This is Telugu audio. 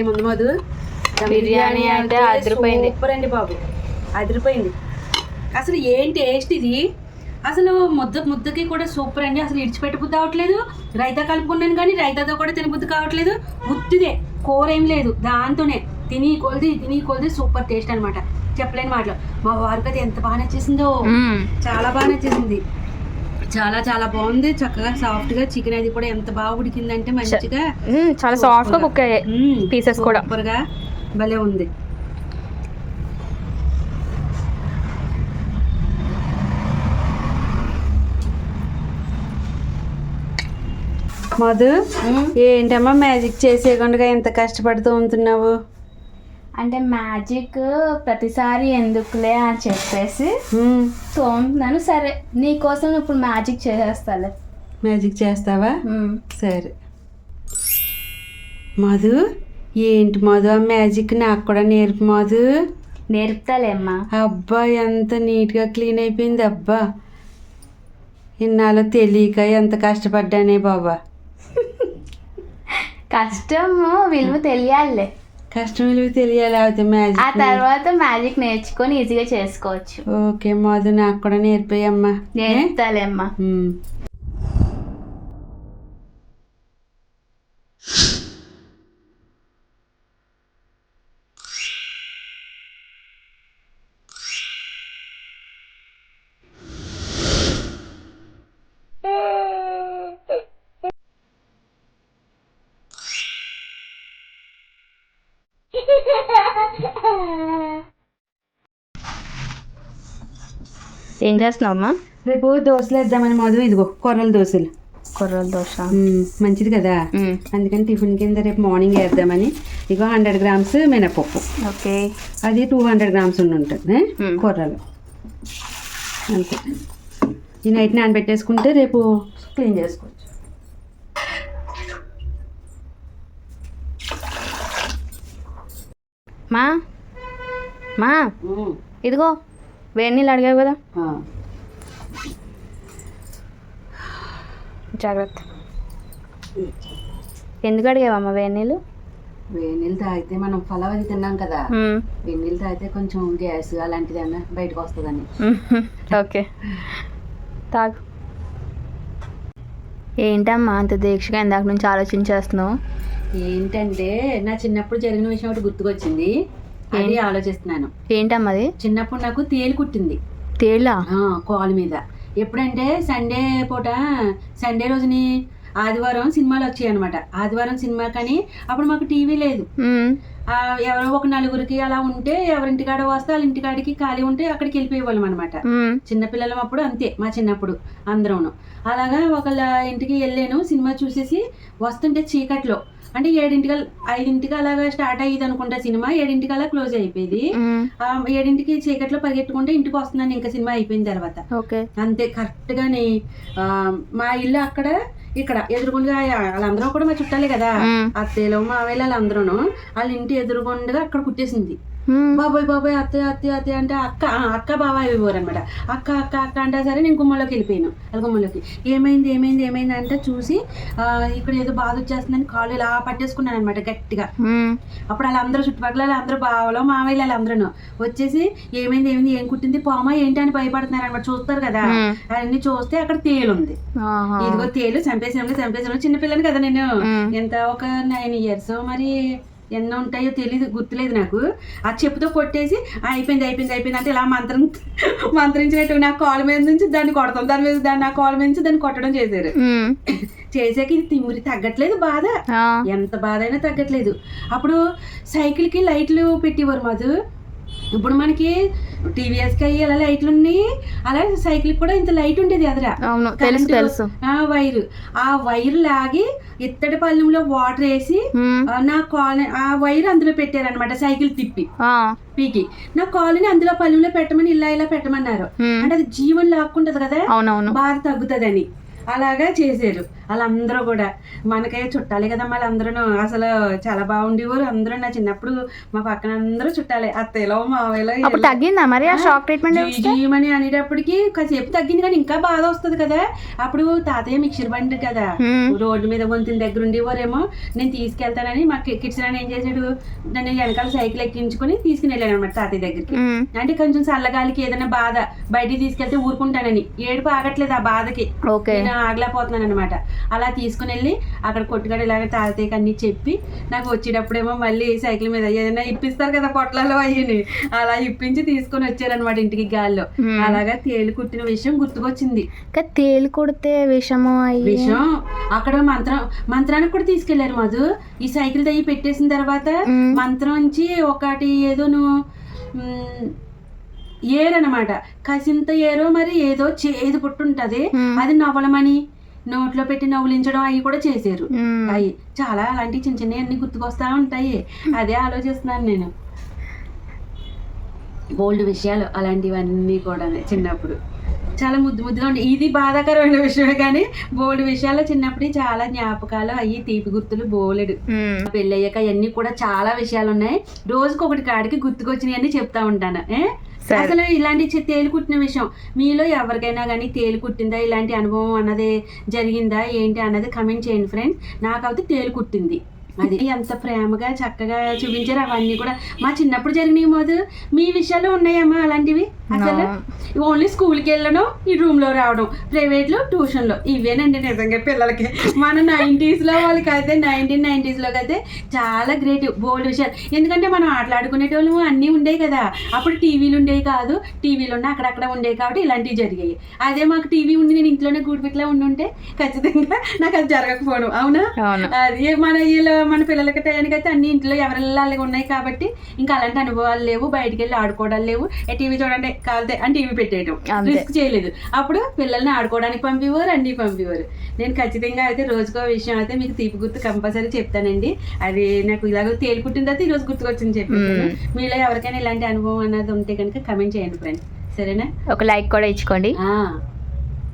ఏముంది మధు? బిర్యానీ అంటే అదిరిపోయింది. సూపర్ అండి బాబు. అదిరిపోయింది. అసలు ఏం టేస్ట్ ఇది? అసలు ముద్ద ముద్దకి కూడా సూపర్ అండి. అసలు ఇడిచిపెట్టబుద్ధి అవ్వట్లేదు రైతా కలుపుకున్నాను కానీ రైతాతో కూడా తినబుద్ధి కావట్లేదు. ఉత్తిదే. కూర ఏం లేదు. దాంతోనే తిని కొలిది తిని కొలిది సూపర్ టేస్ట్ అనమాట చెప్పలేని మాటలు. మా వారికి అది ఎంత బాగా నచ్చేసిందో. చాలా బాగా నచ్చేసింది. చాలా చాలా బాగుంది. చక్కగా సాఫ్ట్గా చికెన్ అది కూడా ఎంత బాగా ఉడికిందంటే మంచిగా చాలా సాఫ్ట్గా కుక్ అయ్యాయి. పీసెస్ కూడా. సూపర్గా భలే ఉంది. మధు ఏంటమ్మా మ్యాజిక్ చేసేయకుండా ఎంత కష్టపడుతూ ఉంటున్నావు? అంటే మ్యాజిక్ ప్రతిసారి ఎందుకులే అని చెప్పేసి. తోముతున్నాను. సరే నీకోసం ఇప్పుడు మ్యాజిక్ చేసేస్తాలే. మ్యాజిక్ చేస్తావా. సరే. మధు ఏంటి మధు ఆ మ్యాజిక్? నాకు కూడా నేర్పు మధు. నేర్పుతాలేమ్మా. అబ్బా ఎంత నీట్గా క్లీన్ అయిపోయింది అబ్బా. ఇన్నాళ్ళు తెలియక ఎంత కష్టపడ్డానే బాబా. కష్టము విలువ తెలియాలిలే. కష్టం విలువ తెలియాలి అయితే ఆ మ్యాజిక్ తర్వాత మ్యాజిక్ నేర్చుకొని ఈజీగా చేసుకోవచ్చు. ఓకే మధు నాకు కూడా నేర్పాయమ్మా. నేర్పుతాలేమ్మా ఏం చేస్తున్నావమ్మా? రేపు దోశలు వేద్దామని మధు ఇదిగో కొర్రల దోశలు. కొర్రల దోశ. మంచిది కదా. అందుకని టిఫిన్ కింద రేపు మార్నింగ్ వేద్దామని. ఇగో హండ్రెడ్ గ్రామ్స్ మినపప్పు. ఓకే. అది టూ హండ్రెడ్ గ్రామ్స్ ఉండి ఉంటుంది. కూరలు అంతే. ఈ నైట్ నానబెట్టేసుకుంటే రేపు క్లీన్ చేసుకోవచ్చు. మా? మా? ఇదిగో వేడి నీళ్ళు అడిగావు కదా? జాగ్రత్త. ఎందుకు అడిగావమ్మా వేడి నీళ్ళు? వేడి నీళ్ళు తాగితే మనం ఫలవ్ అది తిన్నాం కదా. వేడి నీళ్ళు తాగితే కొంచెం గ్యాస్ అలాంటిది అన్న బయటకు వస్తుందని. ఓకే. తాగు. ఏంటమ్మా అంత దీక్షగా ఇందాక నుంచి ఆలోచించేస్తున్నావు ఏంటంటే నా చిన్నప్పుడు జరిగిన విషయం ఒకటి గుర్తుకొచ్చింది. అది ఆలోచిస్తున్నాను. ఏంటమ్మా అది? చిన్నప్పుడు నాకు తేలు కుట్టింది. ఆ, కాలు మీద. ఎప్పుడంటే సండే పూట సండే రోజుని ఆదివారం సినిమాలు వచ్చాయి అనమాట ఆదివారం సినిమా కానీ అప్పుడు మాకు టీవీ లేదు. ఎవరో ఒక నలుగురికి అలా ఉంటే ఎవరింటికాడ వస్తే వాళ్ళ ఇంటికాడికి ఖాళీ ఉంటే అక్కడికి వెళ్ళిపోయేవాళ్ళం అనమాట. చిన్నపిల్లలం అప్పుడు అంతే మా చిన్నప్పుడు అందరూను. అలాగా ఒకళ్ళ ఇంటికి వెళ్ళాను సినిమా చూసేసి వస్తుంటే చీకట్లో. అంటే ఏడింటికి ఐదింటికి అలాగా స్టార్ట్ అయ్యేది అనుకుంటా సినిమా. ఏడింటికి అలా క్లోజ్ అయిపోయేది. ఏడింటికి చీకట్లో పరిగెట్టుకుంటే ఇంటికి వస్తున్నాను ఇంకా సినిమా అయిపోయిన తర్వాత. అంతే కరెక్ట్గానే ఆ, మా ఇల్లు అక్కడ ఇక్కడ ఎదురుగుండగా వాళ్ళందరూ కూడా మా చుట్టాలే కదా. మ్మ్. అత్తయ్యలు మావేలు వాళ్ళందరూ వాళ్ళ ఇంటి ఎదురుగుండగా అక్కడ కుట్టేసింది. బాబాయ్ బాబాయ్ అత్తయ్య అత్తయ్య అత్తయ్య అంటే అక్క అక్క బాబాయ్ అనమాట అక్క అక్క అక్క అంటే సరే నేను గుమ్మలోకి వెళ్ళిపోయాను. వాళ్ళ గుమ్మలోకి. ఏమైంది ఏమైంది ఏమైంది అంటే చూసి ఇక్కడ ఏదో బాధ వచ్చేస్తుందని కాళ్ళు ఇలా పట్టేసుకున్నాను అనమాట గట్టిగా. అప్పుడు వాళ్ళందరూ చుట్టుపక్కల వాళ్ళందరూ బావలో మావయ్యలు వాళ్ళందరూ వచ్చేసి ఏమైంది ఏమైంది ఏం కుట్టింది పామా ఏంటి అని భయపడుతున్నారు అనమాట చూస్తారు కదా. అవన్నీ చూస్తే అక్కడ తేలు ఉంది. ఇదిగో తేలు చంపేసాము చంపేసాము చిన్నపిల్లని కదా నేను. ఎంత ఒక నైన్ ఇయర్స్ మరి ఎన్నో ఉంటాయో తెలియదు గుర్తులేదు నాకు. ఆ చెప్పుతో కొట్టేసి "ఆ, అయిపోయింది అయిపోయింది అయిపోయింది అంటే ఇలా మంత్రం మంత్రించినట్టు నా కాలు మీద నుంచి దాన్ని కొడతాం. దాని మీద దాన్ని నా కాలు మీద నుంచి దాన్ని కొట్టడం చేశారు. చేసాక ఇది తిమ్మిరి తగ్గట్లేదు బాధ. ఎంత బాధ అయినా తగ్గట్లేదు. అప్పుడు సైకిల్కి లైట్లు పెట్టేవారు మధు. ఇప్పుడు మనకి టీవీఎస్కి అయ్యి అలా లైట్లు ఉన్నాయి. అలా సైకిల్ కూడా ఇంత లైట్ ఉండేది అదరా. అవును తెలుసు తెలుసు. ఆ వైరు ఆ వైర్ లాగి ఇత్తడి పళ్ళెంలో వాటర్ వేసి నా కాలు ఆ వైర్ అందులో పెట్టారనమాట సైకిల్ తిప్పి. పీకి. నా కాలుని అందులో పళ్ళెంలో పెట్టమని ఇలా ఇలా పెట్టమన్నారు. అంటే అది జీవన్ లాక్కుంటది కదా? బాధ తగ్గుతుందని. అలాగా చేశారు. వాళ్ళందరూ కూడా. మనకే చుట్టాలే కదా వాళ్ళందరూ అసలు చాలా బాగుండేవారు అందరూ నా చిన్నప్పుడు. మా పక్కన అందరూ చుట్టాలే. అత్తయ్యలో మావయ్యలో తగ్గిందా మరి ఆ షాక్ ట్రీట్మెంట్ జీ- జీమని అనేటప్పటికి కాసేపు తగ్గింది కానీ ఇంకా బాధ వస్తుంది కదా. అప్పుడు తాతయ్య మిక్సర్ బండి కదా. రోడ్డు మీద వంతుల దగ్గర ఉండేవారేమో. నేను తీసుకెళ్తానని మా కిడ్స్ ఏం చేశాడు? నన్ను వెనకాల సైకిల్ ఎక్కించుకొని తీసుకుని వెళ్ళాను అనమాట తాతయ్య దగ్గరికి. అంటే కొంచెం చల్లగాలికి ఏదైనా బాధ బయటికి తీసుకెళ్తే ఊరుకుంటానని. ఏడుపు ఆగట్లేదు ఆ బాధకి. నేను ఆగలేకపోతున్నాను అనమాట అలా తీసుకుని వెళ్ళి అక్కడ కొట్టుగాడు ఇలాగ తాతయ్యకి అన్ని చెప్పి నాకు వచ్చేటప్పుడేమో మళ్ళీ సైకిల్ మీద ఏదైనా ఇప్పిస్తారు కదా పొట్లాలు అయ్యని అలా ఇప్పించి తీసుకొని వచ్చారనమాట ఇంటికి గాల్లో. అలాగా తేలు కుట్టిన విషయం గుర్తుకొచ్చింది. తేలు కొడితే విషము విషయం అక్కడ మంత్రం మంత్రానికి కూడా తీసుకెళ్ళారు మధు. ఈ సైకిల్ దయ్యి పెట్టేసిన తర్వాత. మంత్రం నుంచి ఒకటి ఏదోను ఏరనమాట కసింత ఏరో మరి ఏదో చేదు పుట్టుంటది. అది నవ్వలమని. నోట్లో పెట్టి నవ్వులించడం అవి కూడా చేశారు. అవి చాలా అలాంటి చిన్న చిన్న అన్ని గుర్తుకొస్తా ఉంటాయి. అదే ఆలోచిస్తున్నాను నేను. బోల్డ్ విషయాలు అలాంటివన్నీ కూడా చిన్నప్పుడు. చాలా ముద్దు ముద్దుగా ఉండే. ఇది బాధాకరమైన విషయమే కానీ బోల్డ్ విషయాలు చిన్నప్పుడు చాలా జ్ఞాపకాలు అయ్యి తీపి గుర్తులు బోలెడు. పెళ్ళయ్యాక అవన్నీ కూడా చాలా విషయాలు ఉన్నాయి. రోజుకి ఒకటి కాడికి గుర్తుకొచ్చినాయని చెప్తా ఉంటాను. ఏ? అసలు ఇలాంటి తేలికుట్టిన కుట్టిన విషయం. మీలో ఎవరికైనా కానీ తేలికుట్టిందా ఇలాంటి అనుభవం అన్నది జరిగిందా? ఏంటి అన్నది కమెంట్ చేయండి ఫ్రెండ్స్ నాకైతే తేలికుట్టింది అది ఎంత ప్రేమగా చక్కగా చూపించారు. అవన్నీ కూడా మా చిన్నప్పుడు జరిగినాయి మోదు మీ విషయాలు ఉన్నాయమ్మా అలాంటివి? అసలు? ఓన్లీ స్కూల్కి వెళ్ళడం ఈ రూమ్లో రావడం. ప్రైవేట్లో ట్యూషన్లో ఇవేనండి నిజంగా పిల్లలకి. మన నైంటీస్లో వాళ్ళకి అయితే నైన్టీన్ నైన్టీస్లోకి అయితే చాలా గ్రేట్ బోల్డ్ విషయాలు. ఎందుకంటే మనం ఆటలాడుకునేటోళ్ళు అన్నీ ఉండేవి కదా. అప్పుడు టీవీలు ఉండేవి కాదు. టీవీలు ఉన్న అక్కడక్కడ ఉండేవి కాబట్టి ఇలాంటివి జరిగాయి. అదే మాకు టీవీ ఉండి నేను ఇంట్లోనే గూడిపిట్లా ఉండి ఉంటే ఖచ్చితంగా నాకు అది జరగకపోవడం. అవునా? అవును. అది మన వీళ్ళు మన పిల్లలకి టయానికి అయితే అన్ని ఇంట్లో ఎవరి ఉన్నాయి కాబట్టి ఇంకా అలాంటి అనుభవాలు లేవు. బయటికి వెళ్ళి ఆడుకోవడాలు లేవు. ఏ టీవీ చూడండి కాలితే అని టీవీ పెట్టేయటం. అంతే. రిస్క్ చేయలేదు. అప్పుడు పిల్లల్ని ఆడుకోవడానికి పంపేవారు అన్ని పంపేవారు. నేను ఖచ్చితంగా అయితే రోజుకో విషయం అయితే మీకు తీపి గుర్తు కంపల్సరీ చెప్తానండి. అది నాకు ఇలాగ తేలిపుట్టిన తర్వాత ఈ రోజు గుర్తుకొచ్చింది చెప్పాను. మీలో ఎవరికైనా ఇలాంటి అనుభవం అన్నది ఉంటే కనుక కమెంట్ చేయండి ఫ్రెండ్స్ సరేనా? ఒక లైక్ కూడా ఇచ్చుకోండి.